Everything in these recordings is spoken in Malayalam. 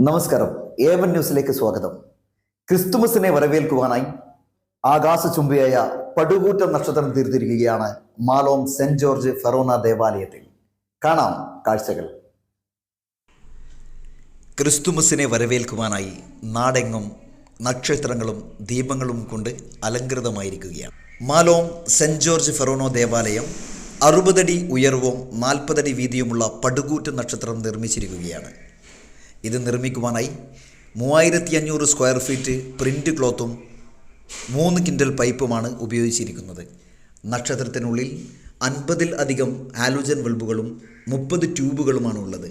നമസ്കാരം. ഏവൻ ന്യൂസിലേക്ക് സ്വാഗതം. ക്രിസ്തുമസിനെ വരവേൽക്കുവാനായി ആകാശചുംബിയായ പടുകൂറ്റ നക്ഷത്രം തീർത്തിരിക്കുകയാണ് മാലോം സെന്റ് ജോർജ് ഫെറോന ദേവാലയത്തിൽ. കാണാം കാഴ്ചകൾ. ക്രിസ്തുമസിനെ വരവേൽക്കുവാനായി നാടെങ്ങും നക്ഷത്രങ്ങളും ദീപങ്ങളും കൊണ്ട് അലങ്കൃതമായിരിക്കുകയാണ് മാലോം സെന്റ് ജോർജ് ഫെറോനോ ദേവാലയം അറുപതടി ഉയർവും നാൽപ്പതടി വീതിയുമുള്ള പടുകൂറ്റ നക്ഷത്രം നിർമ്മിച്ചിരിക്കുകയാണ്. ഇത് നിർമ്മിക്കുവാനായി മൂവായിരത്തി അഞ്ഞൂറ് സ്ക്വയർ ഫീറ്റ് പ്രിന്റ് ക്ലോത്തും മൂന്ന് കിൻഡൽ പൈപ്പുമാണ് ഉപയോഗിച്ചിരിക്കുന്നത്. നക്ഷത്രത്തിനുള്ളിൽ അൻപതിൽ അധികം ആലോജൻ ബൾബുകളും മുപ്പത് ട്യൂബുകളുമാണ് ഉള്ളത്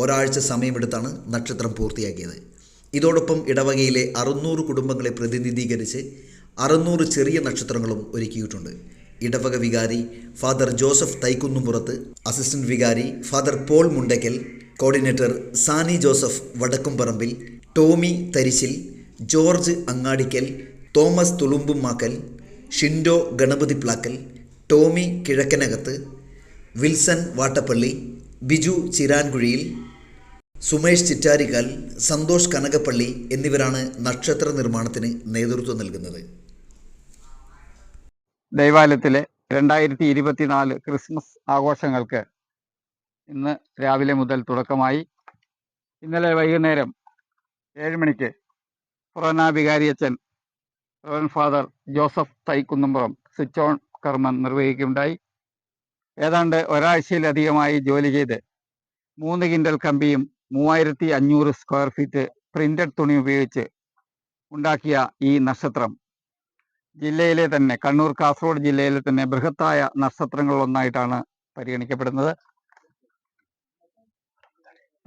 ഒരാഴ്ച സമയമെടുത്താണ് നക്ഷത്രം പൂർത്തിയാക്കിയത്. ഇതോടൊപ്പം ഇടവകയിലെ അറുന്നൂറ് കുടുംബങ്ങളെ പ്രതിനിധീകരിച്ച് അറുന്നൂറ് ചെറിയ നക്ഷത്രങ്ങളും ഒരുക്കിയിട്ടുണ്ട്. ഇടവക വികാരി ഫാദർ ജോസഫ് തൈക്കുന്നുംപുറത്ത് അസിസ്റ്റന്റ് വികാരി father Paul Mundakkal coordinator Sani Joseph Vadakkumparambil Tommy Tharisil George Angadikkal Thomas Thulumbumakkal Shindo Ganapathi Plakkal Tommy Kizhakkanakathu Wilson Vattappally Biju Chirankuzhiyil Sumesh Chittarikkal Santhosh Kanakappally എന്നിവരാണ് നക്ഷത്ര നിർമ്മാണത്തിന് നേതൃത്വം നൽകുന്നത്. ദൈവാലയത്തിലെ രണ്ടായിരത്തി ഇരുപത്തിനാല് ക്രിസ്മസ് ആഘോഷങ്ങൾക്ക് ഇന്ന് രാവിലെ മുതൽ തുടക്കമായി. ഇന്നലെ വൈകുന്നേരം ഏഴ് മണിക്ക് ഫൊറോന വികാരിയച്ചൻ reverend father Joseph Thaikkunnumpuram switch on കർമ്മം നിർവഹിക്കുകയുണ്ടായി. ഏതാണ്ട് ഒരാഴ്ചയിലധികമായി ജോലി ചെയ്ത് മൂന്ന് കിൻഡൽ കമ്പിയും മൂവായിരത്തി അഞ്ഞൂറ് സ്ക്വയർ ഫീറ്റ് പ്രിന്റഡ് തുണി ഉപയോഗിച്ച് ഉണ്ടാക്കിയ ഈ നക്ഷത്രം. ജില്ലയിലെ തന്നെ കണ്ണൂർ കാസർഗോഡ് ജില്ലയിലെ തന്നെ ബൃഹത്തായ നക്ഷത്രങ്ങളിലൊന്നായിട്ടാണ് പരിഗണിക്കപ്പെടുന്നത്.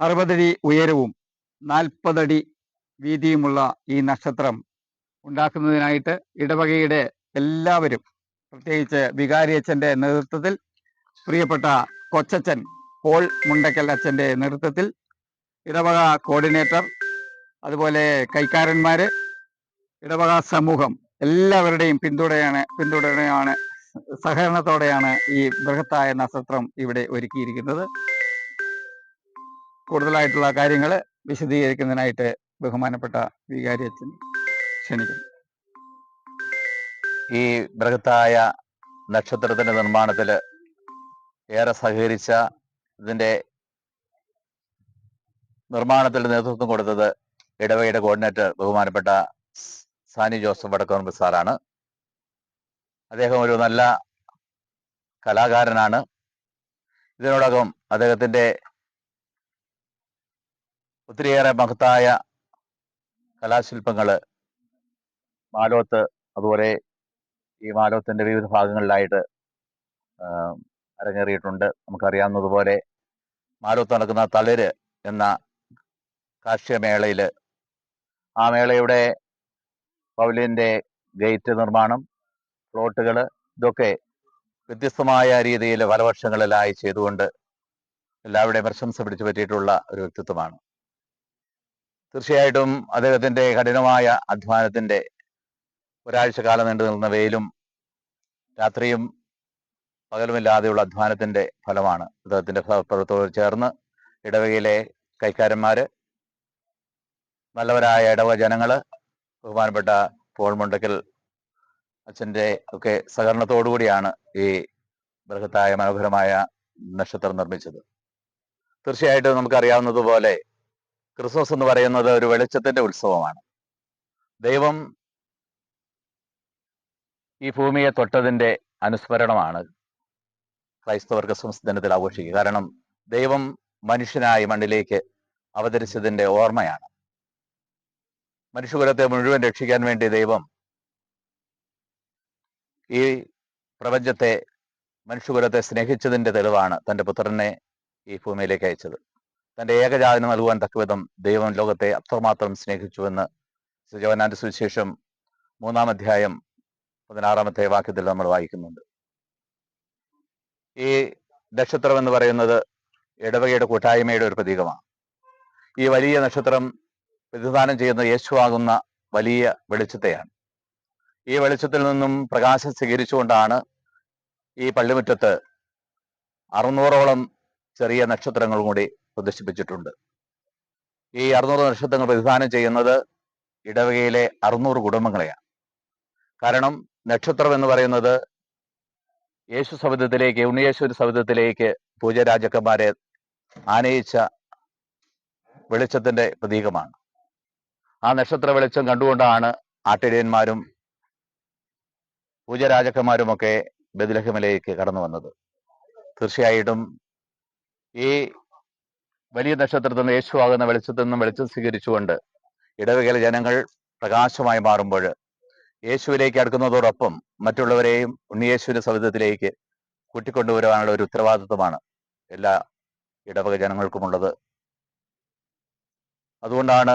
അറുപതടി ഉയരവും നാൽപ്പതടി വീതിയുമുള്ള ഈ നക്ഷത്രം ഉണ്ടാക്കുന്നതിനായിട്ട് ഇടവകയുടെ എല്ലാവരും പ്രത്യേകിച്ച് വികാരി വികാരിയച്ഛന്റെ നേതൃത്വത്തിൽ പ്രിയപ്പെട്ട കൊച്ചച്ഛൻ പോൾ മുണ്ടക്കൽ അച്ഛന്റെ നേതൃത്വത്തിൽ ഇടവക കോർഡിനേറ്റർ അതുപോലെ കൈക്കാരന്മാർ ഇടവക സമൂഹം എല്ലാവരുടെയും പിന്തുണയാണ് പിന്തുണയാണ് സഹകരണത്തോടെയാണ് ഈ ബൃഹത്തായ നക്ഷത്രം ഇവിടെ ഒരുക്കിയിരിക്കുന്നത്. കൂടുതലായിട്ടുള്ള കാര്യങ്ങൾ വിശദീകരിക്കുന്നതിനായിട്ട് ബഹുമാനപ്പെട്ട വികാരി അച്ഛൻ ക്ഷണിക്കുന്നു. ഈ ബൃഹത്തായ നക്ഷത്രത്തിന്റെ നിർമ്മാണത്തിൽ ഏറെ സഹകരിച്ച ഇതിന്റെ നിർമ്മാണത്തിൽ നേതൃത്വം കൊടുത്തത് ഇടവകയുടെ കോർഡിനേറ്റർ ബഹുമാനപ്പെട്ട സാനി ജോസഫ് വടക്കോർമ്പ് സാറാണ്. അദ്ദേഹം ഒരു നല്ല കലാകാരനാണ്. ഇതിനോടകം അദ്ദേഹത്തിന്റെ ഒത്തിരിയേറെ മഹത്തായ കലാശില്പങ്ങൾ മാലോത്ത് അതുപോലെ ഈ മാലോത്തിന്റെ വിവിധ ഭാഗങ്ങളിലായിട്ട് അരങ്ങേറിയിട്ടുണ്ട്. നമുക്കറിയാവുന്നതുപോലെ മാലോത്ത് നടക്കുന്ന തളിര് എന്ന കാർഷിക മേളയിൽ ആ മേളയുടെ പൗലിന്റെ ഗേറ്റ് നിർമ്മാണം പ്ലോട്ടുകൾ ഇതൊക്കെ വ്യത്യസ്തമായ രീതിയിൽ പല വർഷങ്ങളിലായി ചെയ്തുകൊണ്ട് എല്ലാവരുടെയും പ്രശംസ പിടിച്ചു പറ്റിയിട്ടുള്ള ഒരു വ്യക്തിത്വമാണ്. തീർച്ചയായിട്ടും അദ്ദേഹത്തിന്റെ കഠിനമായ അധ്വാനത്തിന്റെ ഒരാഴ്ച കാലം നീണ്ടു നിൽക്കുന്ന വെയിലും രാത്രിയും പകലുമില്ലാതെയുള്ള അധ്വാനത്തിന്റെ ഫലമാണ് അദ്ദേഹത്തിന്റെ പ്രവർത്തനത്തോട് ചേർന്ന് ഇടവകയിലെ കൈക്കാരന്മാര് നല്ലവരായ ഇടവക ജനങ്ങൾ ബഹുമാനപ്പെട്ട പോൾ മുണ്ടക്കൽ അച്ഛന്റെ ഒക്കെ സഹകരണത്തോടുകൂടിയാണ് ഈ ബൃഹത്തായ മനോഹരമായ നക്ഷത്രം നിർമ്മിച്ചത്. തീർച്ചയായിട്ടും നമുക്കറിയാവുന്നതുപോലെ ക്രിസ്മസ് എന്ന് പറയുന്നത് ഒരു വെളിച്ചത്തിന്റെ ഉത്സവമാണ്. ദൈവം ഈ ഭൂമിയെ തൊട്ടതിന്റെ അനുസ്മരണമാണ് ക്രൈസ്തവർ ക്രിസ്മസ് ദിനത്തിൽ ആഘോഷിക്കുക. കാരണം ദൈവം മനുഷ്യനായി മണ്ണിലേക്ക് അവതരിച്ചതിന്റെ ഓർമ്മയാണ്. മനുഷ്യകുലത്തെ മുഴുവൻ രക്ഷിക്കാൻ വേണ്ടി ദൈവം ഈ പ്രപഞ്ചത്തെ മനുഷ്യകുലത്തെ സ്നേഹിച്ചതിന്റെ തെളിവാണ് തന്റെ പുത്രനെ ഈ ഭൂമിയിലേക്ക് അയച്ചത്. തന്റെ ഏകജാതന് നൽകുവാൻ തക്കവിധം ദൈവം ലോകത്തെ അത്രമാത്രം സ്നേഹിച്ചുവെന്ന് ജവനാന്റെ സുവിശേഷം മൂന്നാം അധ്യായം പതിനാറാമത്തെ വാക്യത്തിൽ നമ്മൾ വായിക്കുന്നുണ്ട്. ഈ നക്ഷത്രം എന്ന് പറയുന്നത് ഇടവകയുടെ കൂട്ടായ്മയുടെ ഒരു പ്രതീകമാണ്. ഈ വലിയ നക്ഷത്രം പ്രതിദാനം ചെയ്യുന്ന യേശുവാകുന്ന വലിയ വെളിച്ചത്തെയാണ്. ഈ വെളിച്ചത്തിൽ നിന്നും പ്രകാശം സ്വീകരിച്ചുകൊണ്ടാണ് ഈ പള്ളിമുറ്റത്ത് അറുന്നൂറോളം ചെറിയ നക്ഷത്രങ്ങൾ കൂടി പ്രദർശിപ്പിച്ചിട്ടുണ്ട്. ഈ അറുന്നൂറ് നക്ഷത്രങ്ങൾ പ്രതിദാനം ചെയ്യുന്നത് ഇടവകയിലെ അറുന്നൂറ് കുടുംബങ്ങളെയാണ്. കാരണം നക്ഷത്രം എന്ന് പറയുന്നത് യേശു സബിതത്തിലേക്ക് ഉണ്ണിയേശ്വര സബിതത്തിലേക്ക് പൂജരാജക്കന്മാരെ ആനയിച്ച വെളിച്ചത്തിന്റെ പ്രതീകമാണ്. ആ നക്ഷത്ര വെളിച്ചം കണ്ടുകൊണ്ടാണ് ആട്ടിടയന്മാരും പൂജരാജക്കന്മാരുമൊക്കെ ബദലഹമിലേക്ക് കടന്നു വന്നത്. തീർച്ചയായിട്ടും ഈ വലിയ നക്ഷത്രത്തിൽ നിന്ന് യേശുവാകുന്ന വെളിച്ചത്തിൽ നിന്നും വെളിച്ചം സ്വീകരിച്ചുകൊണ്ട് ഇടവകയിലെ ജനങ്ങൾ പ്രകാശമായി മാറുമ്പോൾ യേശുവിലേക്ക് അടുക്കുന്നതോടൊപ്പം മറ്റുള്ളവരെയും ഉണ്ണിയേശുവിന്റെ സവിധത്തിലേക്ക് കൂട്ടിക്കൊണ്ടുവരുവാനുള്ള ഒരു ഉത്തരവാദിത്വമാണ് എല്ലാ ഇടവക ജനങ്ങൾക്കുമുള്ളത്. അതുകൊണ്ടാണ്